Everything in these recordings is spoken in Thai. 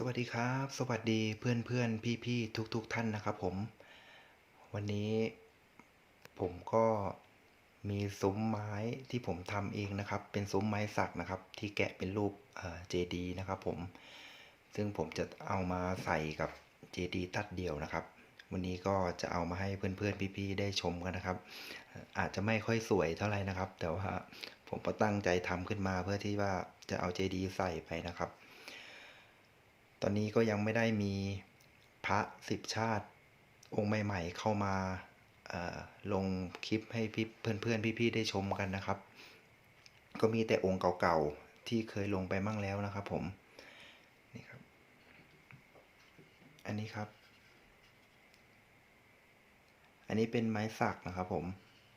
สวัสดีครับ สวัสดีเพื่อนเพื่อนพี่พี่ทุกทุกๆท่านนะครับผม วันนี้ผมก็มีซุ้มไม้ที่ผมทำเองนะครับ เป็นซุ้มไม้สักนะครับ ที่แกะเป็นรูปเจดีนะครับผม ซึ่งผมจะเอามาใส่กับเจดีตัดเดี่ยวนะครับ วันนี้ก็จะเอามาให้เพื่อนเพื่อนพี่พี่ๆได้ชมกันนะครับ อาจจะไม่ค่อยสวยเท่าไหร่นะครับ แต่ว่าผมก็ตั้งใจทำขึ้นมาเพื่อที่ว่าจะเอาเจดีใส่ไปนะครับ ตอนนี้ก็ยังไม่ได้มีพระสิบชาติ องค์ใหม่ ๆ เข้ามาลงคลิปให้พี่เพื่อนๆพี่ๆได้ชมกันนะครับ ก็มีแต่องค์เก่าๆที่เคยลงไปมั่งแล้วนะครับ ผมนี่ครับ อันนี้ครับ อันนี้เป็นไม้สักนะครับ ผม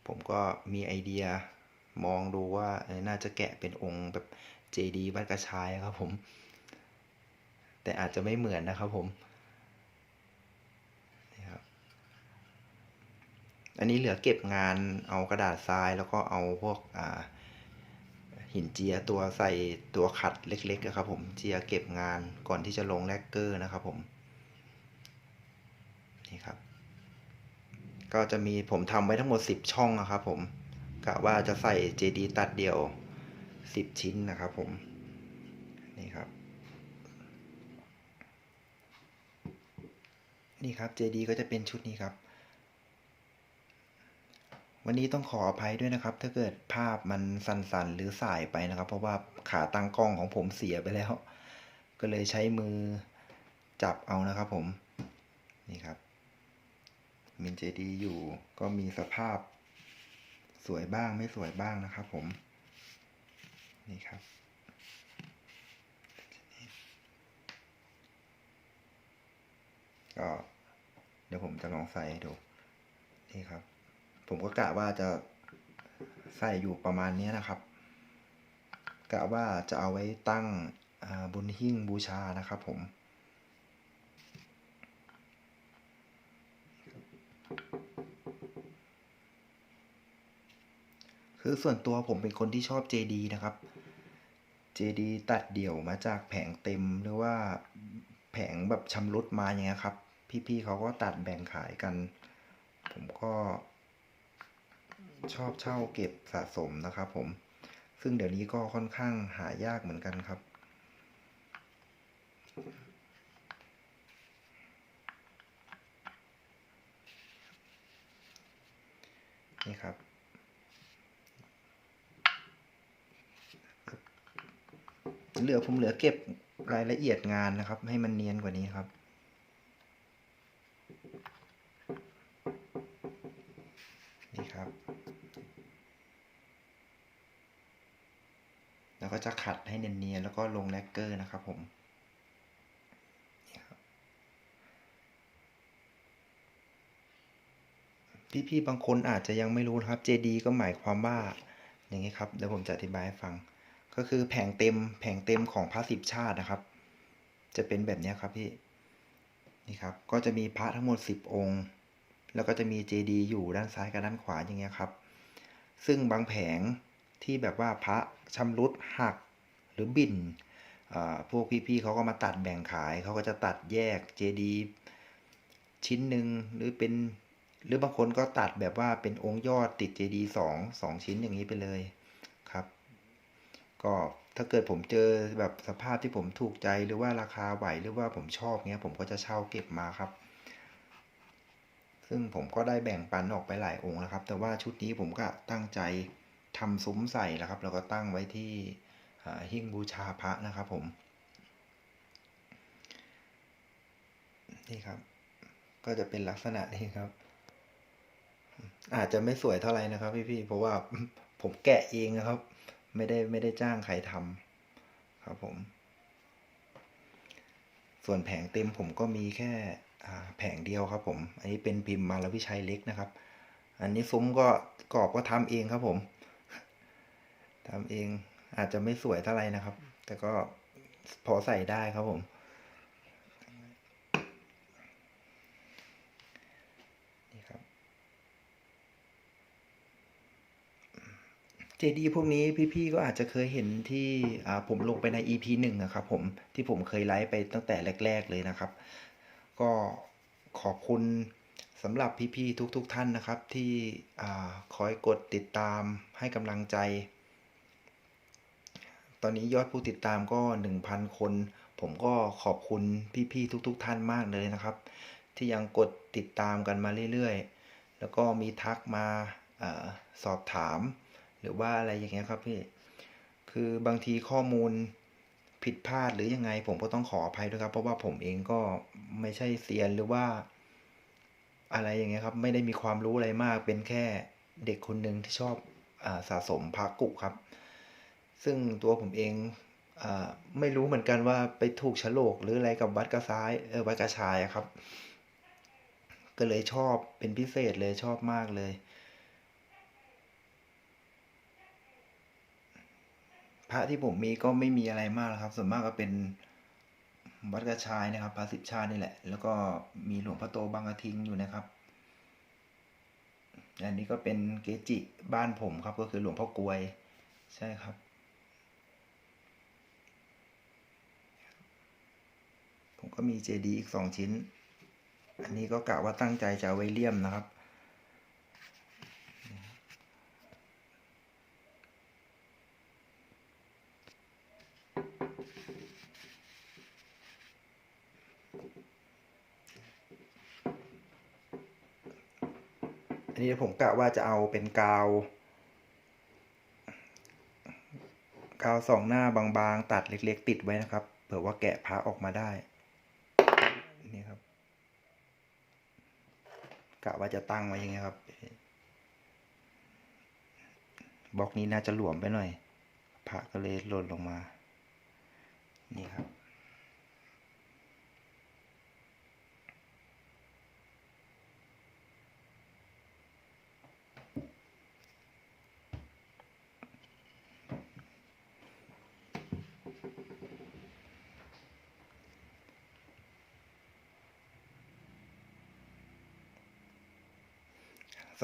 ผมก็มีไอเดียมองดูว่าน่าจะแกะเป็นองค์แบบเจดีวัดกระชายครับผม แต่อาจจะไม่เหมือนนะครับผมนี่ครับอันนี้เหลือเก็บงานเอากระดาษทรายแล้วก็เอาพวกหินเจียตัวใส่ตัวขัดเล็กๆนะครับผมเจียเก็บงานก่อนที่จะลงแลกเกอร์นะครับผมนี่ครับ ก็จะมีผมทำไว้ทั้งหมด 10 ช่องนะครับผมกะว่าจะใส่ JD ตัดเดี่ยว 10 ชิ้นนะครับผมนี่ครับ นี่ครับ JD ก็จะเป็นชุดนี้ครับ วันนี้ต้องขออภัยด้วยนะครับ ถ้าเกิดภาพมันสั่นๆ หรือสายไปนะครับ เพราะว่าขาตั้งกล้องของผมเสียไปแล้ว ก็เลยใช้มือจับเอานะครับผม นี่ครับ มินเจดีอยู่ก็มีสภาพสวยบ้างไม่สวยบ้างนะครับผม นี่ครับก็ ดี๋ยวผมจะลองใส่ดูนี่ครับ ผมก็กะว่าจะใส่อยู่ประมาณนี้นะครับกะว่าจะเอาไว้ตั้งบนหิ้งบูชานะครับผม คือส่วนตัวผมเป็นคนที่ชอบ JD นะครับ JD ตัดเดี่ยวมาจากแผงเต็มหรือว่าแผงแบบชำรุดมาอย่างเงี้ยครับ พี่ๆเขาก็ตัดแบ่งขายกัน ผมก็ชอบเช่าเก็บสะสมนะครับผม ซึ่งเดี๋ยวนี้ก็ค่อนข้างหายากเหมือนกันครับ นี่ครับ เหลือผมเหลือเก็บรายละเอียดงานนะครับ ให้มันเนียนกว่านี้ครับ ครับ แล้วก็จะขัดให้เนียนๆแล้วก็ลงแลกเกอร์นะครับผมพี่ๆบางคนอาจจะยังไม่รู้ครับ JD ก็หมายความว่าอย่างนี้ครับเดี๋ยวผมจะอธิบายให้ฟัง ก็คือแผงเต็มแผงเต็มของพระสิบชาตินะครับ จะเป็นแบบนี้ครับพี่นี่ครับ ก็จะมีพระทั้งหมด 10 องค์ แล้วก็จะมี JD อยู่ด้านซ้ายกับด้านขวาอย่างเงี้ยครับ ซึ่งบางแผงที่แบบว่าพระชำรุดหักหรือบินพวกพี่ๆเขาก็มาตัดแบ่งขาย เขาก็จะตัดแยก JD ชิ้นหนึ่งหรือเป็นหรือบางคนก็ตัดแบบว่าเป็นองค์ยอดติด JD สองสองชิ้นอย่างนี้ไปเลยครับ ก็ถ้าเกิดผมเจอแบบสภาพที่ผมถูกใจหรือว่าราคาไหวหรือว่าผมชอบเงี้ยผมก็จะเช่าเก็บมาครับ ซึ่งผมก็ได้แบ่งปันออกไปหลายองค์แล้วครับ แต่ว่าชุดนี้ผมก็ตั้งใจทำซุ้มใส่แล้วครับ แล้วก็ตั้งไว้ที่หิ้งบูชาพระนะครับผม นี่ครับ ก็จะเป็นลักษณะนี้ครับ อาจจะไม่สวยเท่าไหร่นะครับพี่ๆเพราะว่าผมแกะเองนะครับ ไม่ได้ไม่ได้จ้างใครทำครับผม ส่วนแผงเต็มผมก็มีแค่ แผงเดียวครับผม อันนี้เป็นพิมพ์มารวิชัยเล็กนะครับ อันนี้ซุ้มก็กรอบก็ทำเองครับผมทำเองอาจจะไม่สวยเท่าไหร่นะครับ แต่ก็พอใส่ได้ครับผม นี่ครับ เจดีย์พวกนี้พี่ๆก็อาจจะเคยเห็นที่ผมลงไปใน EP หนึ่งนะครับผมที่ผมเคยไลฟ์ไปตั้งแต่แรก ๆ เลยนะครับ ก็ขอบคุณสำหรับพี่ๆทุกๆท่านนะครับ ที่คอยกดติดตามให้กำลังใจ ตอนนี้ยอดผู้ติดตามก็ 1,000 คน ผมก็ขอบคุณพี่ๆทุก ๆ ท่านมากเลยนะครับ ที่ยังกดติดตามกันมาเรื่อยๆ แล้วก็มีทักมาอาสอบถาม หรือว่าอะไรอย่างเงี้ยครับพี่ คือบางทีข้อมูล ผิดพลาดหรือยังไง ผมก็ต้องขออภัยด้วยครับ เพราะว่าผมเองก็ไม่ใช่เซียนหรือว่า อะไรอย่างเงี้ยครับ ไม่ได้มีความรู้อะไรมาก เป็นแค่เด็กคนหนึ่งที่ชอบอสะสมพระกุครับ ซึ่งตัวผมเองอไม่รู้เหมือนกันว่าไปถูกโฉลกหรืออะไรกับวัดกระซ้ายเออวัดกระชายครับ ก็เลยชอบเป็นพิเศษเลยชอบมากเลย พระที่ผมมีก็ไม่มีอะไรมากครับ ส่วนมากก็เป็นวัดกระชายนะครับพระสิบชาตินี่แหละ แล้วก็มีหลวงพ่อโตบางกระทิงอยู่นะครับ อันนี้ก็เป็นเกจิบ้านผมครับ ก็คือหลวงพ่อกลวยใช่ครับ ผมก็มีเจดีย์อีกสองชิ้น อันนี้ก็กะว่าตั้งใจจะไว้เลี่ยมนะครับ อันนี้ผมกะว่าจะเอาเป็นกาว กาวสองหน้าบางๆ ตัดเล็กๆ ติดไว้นะครับ เผื่อว่าแกะพระออกมาได้ นี่ครับ กะว่าจะตั้งไว้อย่างเงี้ยครับ บล็อกนี้น่าจะหลวมไปหน่อย พระก็เลยหล่นลงมา นี่ครับ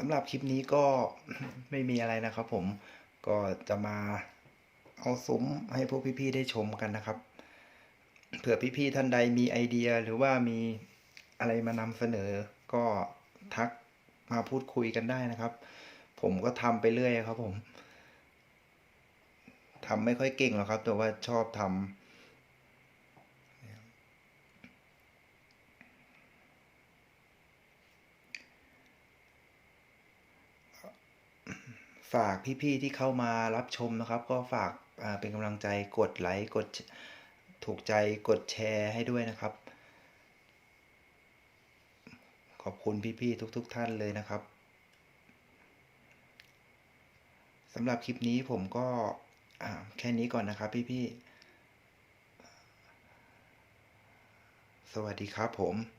สำหรับคลิปนี้ก็ไม่มีอะไรนะครับผมก็จะมาเอาซุ้มให้พวกพี่ๆได้ชมกันนะครับ เผื่อพี่ๆท่านใดมีไอเดียหรือว่ามีอะไรมานำเสนอ ก็ทักมาพูดคุยกันได้นะครับ ผมก็ทำไปเรื่อยครับผมทำไม่ค่อยเก่งหรอกครับ แต่ว่าชอบทำ ฝากพี่ๆที่เข้ามารับชมนะครับ ก็ฝากเป็นกำลังใจกดไลค์กดถูกใจกดแชร์ให้ด้วยนะครับ ขอบคุณพี่ๆทุก ๆ ท่านเลยนะครับสำหรับคลิปนี้ผมก็แค่นี้ก่อนนะครับพี่ๆสวัสดีครับผม